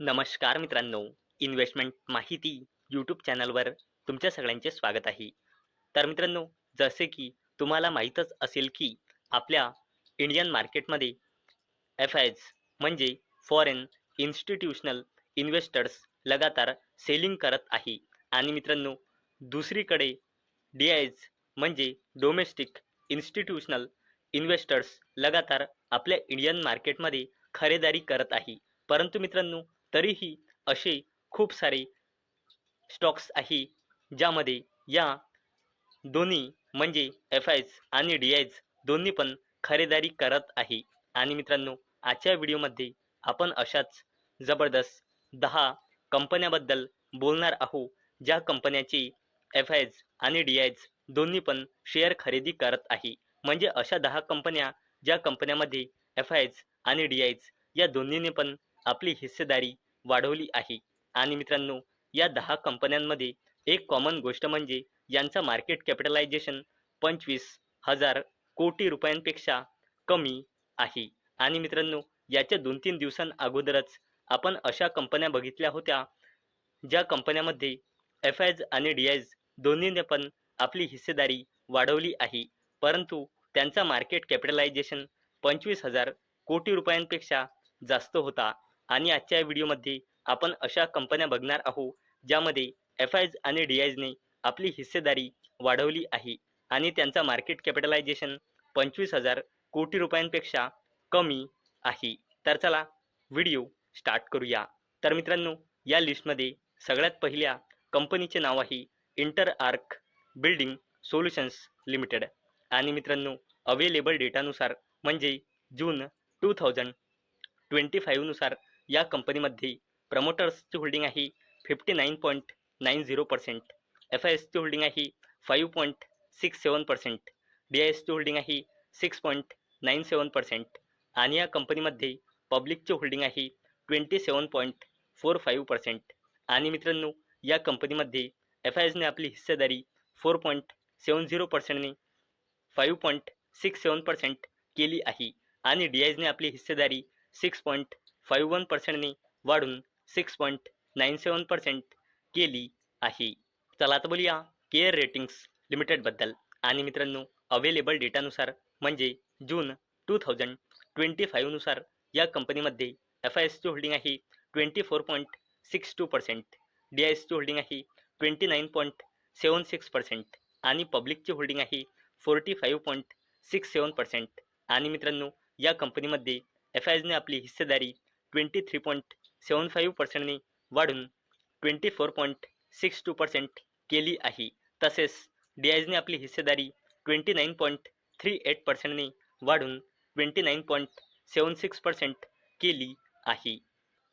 नमस्कार मित्रांनो. इन्व्हेस्टमेंट माहिती यूट्यूब चॅनलवर तुमच्या सगळ्यांचे स्वागत आहे. तर मित्रांनो जसे की तुम्हाला माहीतच असेल की आपल्या इंडियन मार्केटमध्ये एफ आयज म्हणजे फॉरेन इन्स्टिट्यूशनल इन्व्हेस्टर्स लगातार सेलिंग करत आहे. आणि मित्रांनो दुसरीकडे डी आयज म्हणजे डोमेस्टिक इन्स्टिट्यूशनल इन्व्हेस्टर्स लगातार आपल्या इंडियन मार्केटमध्ये खरेदारी करत आहे. परंतु मित्रांनो तरीही असे खूप सारे स्टॉक्स आहे ज्यामध्ये या दोन्ही म्हणजे एफ आयज आणि डी आयज दोन्ही पण खरेदारी करत आहे. आणि मित्रांनो आजच्या व्हिडिओमध्ये आपण अशाच जबरदस्त दहा कंपन्याबद्दल बोलणार आहोत ज्या कंपन्याची एफ आयज आणि डी आयज दोन्ही पण शेअर खरेदी करत आहे. म्हणजे अशा दहा कंपन्या ज्या कंपन्यामध्ये एफ आयज आणि डी आयज या दोन्हीने पण आपली हिस्सेदारी वाढवली आहे. आणि मित्रांनो या दहा कंपन्यांमध्ये एक कॉमन गोष्ट म्हणजे यांचा मार्केट कॅपिटलायझेशन पंचवीस हजार कोटी रुपयांपेक्षा कमी आहे. आणि मित्रांनो याच्या दोन तीन दिवसांअगोदरच आपण अशा कंपन्या बघितल्या होत्या ज्या कंपन्यामध्ये एफ आयज आणि डी आयज दोन्हीने पण आपली हिस्सेदारी वाढवली आहे. परंतु त्यांचा मार्केट कॅपिटलायझेशन पंचवीस हजार कोटी रुपयांपेक्षा जास्त होता. आणि आजच्या व्हिडिओमध्ये आपण अशा कंपन्या बघणार आहोत ज्यामध्ये एफ आयज आणि डी आयजने आपली हिस्सेदारी वाढवली आहे आणि त्यांचा मार्केट कॅपिटलायझेशन पंचवीस हजार कोटी रुपयांपेक्षा कमी आहे. तर चला व्हिडिओ स्टार्ट करूया. तर मित्रांनो या लिस्टमध्ये सगळ्यात पहिल्या कंपनीचे नाव आहे Inter Arc Building Solutions Limited आणि मित्रांनो अवेलेबल डेटानुसार म्हणजे जून टू थाउजंड ट्वेंटी फाईव्हनुसार या कंपनीमध्ये प्रमोटर्सची होल्डिंग आहे fifty nine point nine zero percent F I एसची होल्डिंग आहे five point six seven percent D I एसची होल्डिंग आहे six point nine seven percent आणि या कंपनीमध्ये पब्लिकची होल्डिंग आहे twenty seven point four five percent. आणि मित्रांनो या कंपनीमध्ये एफ आय एसने आपली हिस्सेदारी four point seven zero पर्सेंटने five point six seven percent केली आहे आणि डी आयजने आपली हिस्सेदारी सिक्स पॉईंट फाईव्ह वन पर्सेंटने वाढून six point nine seven percent केली आहे. चला आता बोलूया केअर रेटिंग्स लिमिटेडबद्दल. आणि मित्रांनो अवेलेबल डेटानुसार म्हणजे जून टू थाउजंड ट्वेंटी फाईव्हनुसार या कंपनीमध्ये एफ आय एसची होल्डिंग आहे twenty four point six two percent D I एसची होल्डिंग आहे twenty nine point seven six percent आणि पब्लिकची होल्डिंग आहे forty five point six seven percent. आणि मित्रांनो या कंपनीमध्ये एफ आय एसने आपली हिस्सेदारी twenty three point seven five पर्सेंटने वाढून twenty four point six two percent केली आहे. तसेच डी आयजने आपली हिस्सेदारी twenty nine point three eight पर्सेंटने वाढून twenty nine point seven six percent केली आहे.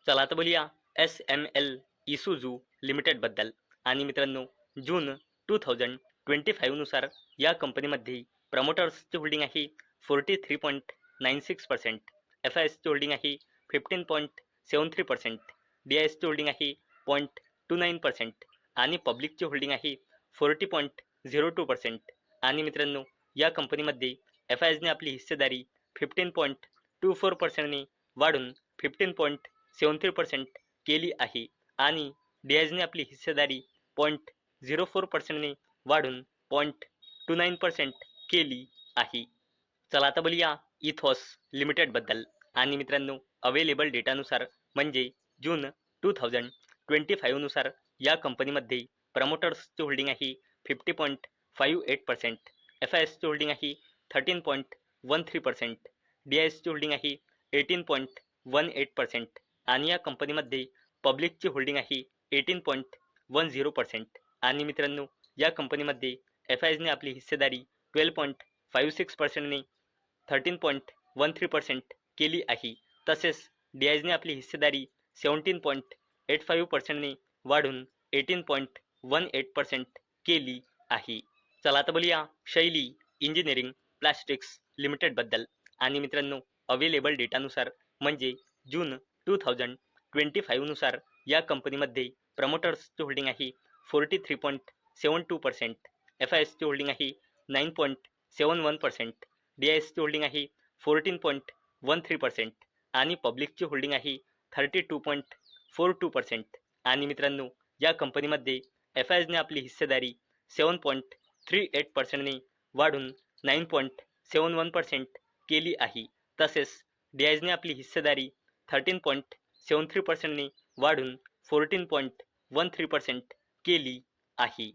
चला आता बोलूया एस एम एल इसूजू लिमिटेडबद्दल आणि मित्रांनो जून टू थाउजंड ट्वेंटी फाईव्हनुसार या कंपनीमध्ये प्रमोटर्सची होल्डिंग आहे forty three point nine six percent F I एसची होल्डिंग आहे fifteen point seven three percent D I एसची होल्डिंग आहे पॉईंट टू नाईन पर्सेंट आणि पब्लिकची होल्डिंग आहे forty point zero two percent आणि मित्रांनो या कंपनीमध्ये एफ आय एसने आपली हिस्सेदारी फिफ्टीन पॉईंट टू फोर पर्सेंटने वाढून fifteen point seven three percent केली आहे. आणि डी आयजने आपली हिस्सेदारी पॉईंट झिरो फोर पर्सेंटने वाढून पॉईंट टू नाईन पर्सेंट केली आहे. चला आता बोलूया इथॉस लिमिटेडबद्दल आणि मित्रांनो अवेलेबल डेटानुसार म्हणजे जून टू थाउजंड ट्वेंटी फाईव्हनुसार या कंपनीमध्ये प्रमोटर्सची होल्डिंग आहे fifty point five eight percent F I एसची होल्डिंग आहे thirteen point one three percent D I एसची होल्डिंग आहे eighteen point one eight percent आणि या कंपनीमध्ये पब्लिकची होल्डिंग आहे eighteen point one zero percent आणि मित्रांनो या कंपनीमध्ये एफ आय एसने आपली हिस्सेदारी twelve point five six पर्सेंटने thirteen point one three percent केली आहे. तसेच डी आयजने आपली हिस्सेदारी सेवन्टीन पॉईंट एट फाईव्ह पर्सेंटने वाढून eighteen point one eight percent केली आहे. चला आता बोलूया शैली इंजिनिअरिंग प्लास्टिक्स लिमिटेडबद्दल आणि मित्रांनो अवेलेबल डेटानुसार म्हणजे जून टू थाउजंड ट्वेंटी फाईव्हनुसार या कंपनीमध्ये प्रमोटर्सची होल्डिंग आहे forty three point seven two percent F I एसची होल्डिंग आहे nine point seven one percent D I एसची होल्डिंग आहे fourteen point one three percent आणि पब्लिकची होल्डिंग आहे thirty two point four two percent आणि मित्रांनो या कंपनीमध्ये एफ आयजने आपली हिस्सेदारी सेवन पॉईंट थ्री एट पर्सेंटने वाढून nine point seven one percent केली आहे. तसेच डी आयजने आपली हिस्सेदारी थर्टीन पॉईंट सेवन थ्री पर्सेंटने वाढून fourteen point one three percent केली आहे.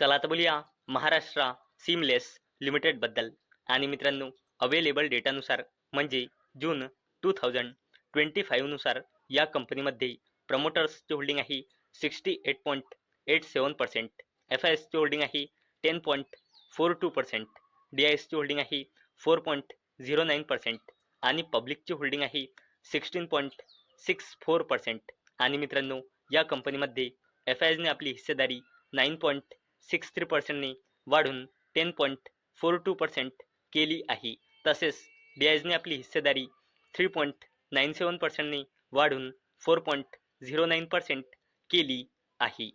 चला आता बोलूया महाराष्ट्र सीमलेस लिमिटेडबद्दल आणि मित्रांनो अवेलेबल डेटानुसार म्हणजे जून टू थाउजंड ट्वेंटी फाईव्हनुसार या कंपनीमध्ये प्रमोटर्सची होल्डिंग आहे sixty eight point eight seven percent F I एसची होल्डिंग आहे ten point four two percent D I एसची होल्डिंग आहे four point zero nine percent आणि पब्लिकची होल्डिंग आहे sixteen point six four percent आणि मित्रांनो या कंपनीमध्ये एफ आय एसने आपली हिस्सेदारी नाईन पॉईंट सिक्स थ्री पर्सेंटने वाढून ten point four two percent केली आहे. तसेच डी आपली हिस्सेदारी थ्री पॉईंट नाईन सेवन पर्सेंटने वाढून four point zero nine percent केली आहे.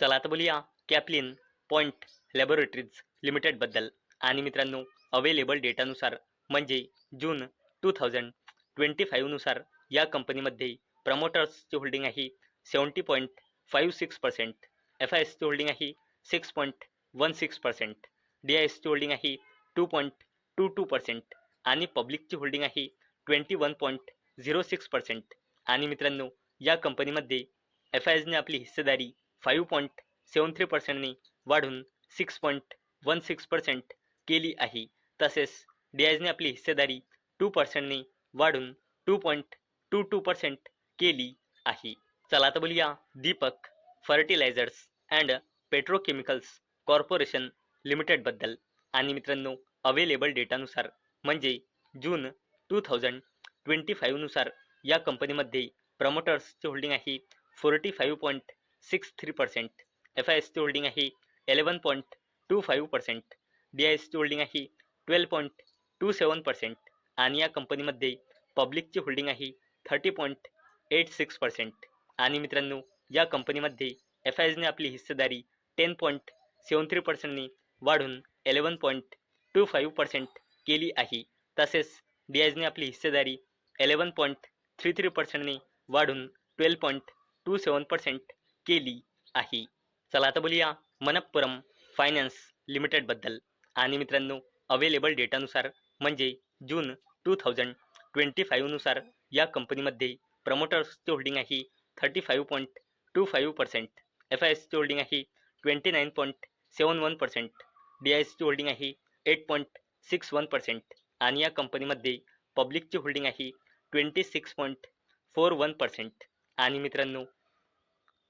चला आता बोलूया कॅप्लिन पॉईंट लॅबोरेटरीज लिमिटेडबद्दल आणि मित्रांनो अवेलेबल डेटानुसार म्हणजे जून टू थाउजंड ट्वेंटी फाईव्हनुसार या कंपनीमध्ये प्रमोटर्सची होल्डिंग आहे seventy point five six percent F I एसची होल्डिंग आहे six point one six percent D I एसची होल्डिंग आहे two point two two percent आणि पब्लिकची होल्डिंग आहे twenty one point zero six percent. आणि मित्रांनो या कंपनीमध्ये एफ आय एसने आपली हिस्सेदारी फाईव्ह पॉईंट सेवन थ्री पर्सेंटने वाढून six point one six percent केली आहे. तसेच डी आयजने आपली हिस्सेदारी टू पर्सेंटने वाढून two point two two percent केली आहे. चला आता बोलूया Deepak Fertilisers and Petrochemicals Corporation लिमिटेडबद्दल. आणि मित्रांनो अवेलेबल डेटानुसार म्हणजे जून टू थाउजंड ट्वेंटी फाईव्हनुसार या कंपनीमध्ये प्रमोटर्सची होल्डिंग आहे forty five point six three percent F I एसची होल्डिंग आहे eleven point two five percent D I एसची होल्डिंग आहे twelve point two seven percent आणि या कंपनीमध्ये पब्लिकची होल्डिंग आहे thirty point eight six percent आणि मित्रांनो या कंपनीमध्ये एफ आय एसने आपली हिस्सेदारी टेन पॉईंट सेवन थ्री पर्सेंटने वाढून eleven point two five percent केली आहे. तसेच डी आयजने आपली हिस्सेदारी एलेवन पॉईंट थ्री थ्री पर्सेंटने वाढून twelve point two seven percent केली आहे. चला आता बोलूया मनप्पुरम फायनान्स लिमिटेडबद्दल आणि मित्रांनो अवेलेबल डेटानुसार म्हणजे जून टू थाउजंड ट्वेंटी फाईव्हनुसार या कंपनीमध्ये प्रमोटर्सची होल्डिंग आहे thirty five point two five percent F I एसची होल्डिंग आहे twenty nine point seven one percent D I एसची होल्डिंग आहे eight point six one percent आणि या कंपनीमध्ये पब्लिकची होल्डिंग आहे twenty six point four one percent. आणि मित्रांनो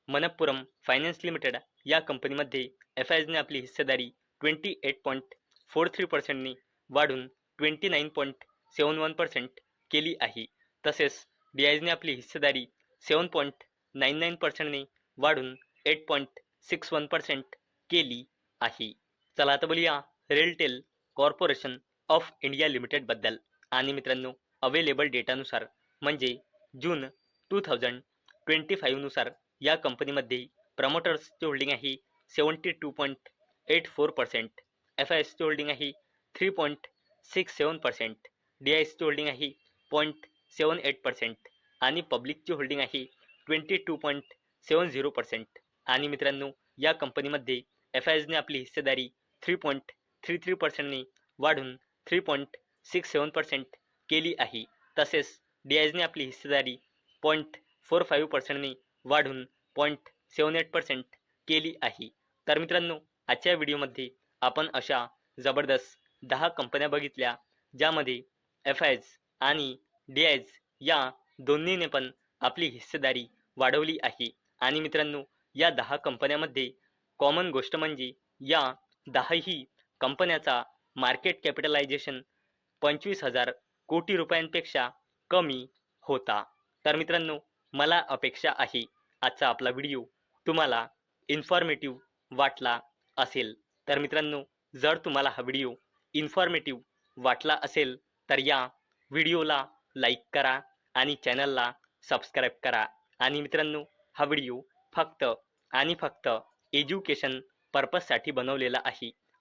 मनप्पुरम फायनान्स लिमिटेड या कंपनीमध्ये एफ आय एसने आपली हिस्सेदारी twenty eight point four three पर्सेंटने वाढून twenty nine point seven one percent केली आहे. तसेच डी आयजने आपली हिस्सेदारी सेवन पॉईंट नाईन नाईन पर्सेंटने वाढून eight point six one percent केली आहे. चला आता बोलूया रेलटेल कॉर्पोरेशन ऑफ इंडिया लिमिटेडबद्दल आणि मित्रांनो अवेलेबल डेटानुसार म्हणजे जून टू थाउजंड ट्वेंटी फाईव्हनुसार या कंपनीमध्ये प्रमोटर्सची होल्डिंग आहे seventy two point eight four percent F I एसची होल्डिंग आहे three point six seven percent D I एसची होल्डिंग आहे पॉईंट सेवन एट पर्सेंट आणि पब्लिकची होल्डिंग आहे twenty two point seven zero percent आणि मित्रांनो या कंपनीमध्ये एफ आय एसने आपली हिस्सेदारी थ्री पॉईंट थ्री थ्री पर्सेंटनी वाढून three point six seven percent केली आहे. तसेच डी आयजने आपली हिस्सेदारी पॉईंट फोर फाईव्ह पर्सेंटनी वाढून पॉईंट सेवन एट पर्सेंट केली आहे. तर मित्रांनो आजच्या व्हिडिओमध्ये आपण अशा जबरदस्त दहा कंपन्या बघितल्या ज्यामध्ये एफ आयज आणि डी आयज या दोन्हीने पण आपली हिस्सेदारी वाढवली आहे. आणि मित्रांनो या दहा कंपन्यामध्ये कॉमन गोष्ट म्हणजे या दहाही कंपन्याचा मार्केट कॅपिटलायझेशन पंचवीस हजार कोटी रुपयांपेक्षा कमी होता. तर मित्रांनो मला अपेक्षा आहे आजचा आपला व्हिडिओ तुम्हाला इन्फॉर्मेटिव्ह वाटला असेल. तर मित्रांनो जर तुम्हाला हा व्हिडिओ इन्फॉर्मेटिव्ह वाटला असेल तर या व्हिडिओला लाईक करा आणि चॅनलला सबस्क्राईब करा. आणि मित्रांनो हा व्हिडिओ फक्त आणि फक्त एज्युकेशन पर्पजसाठी बनवलेला आहे.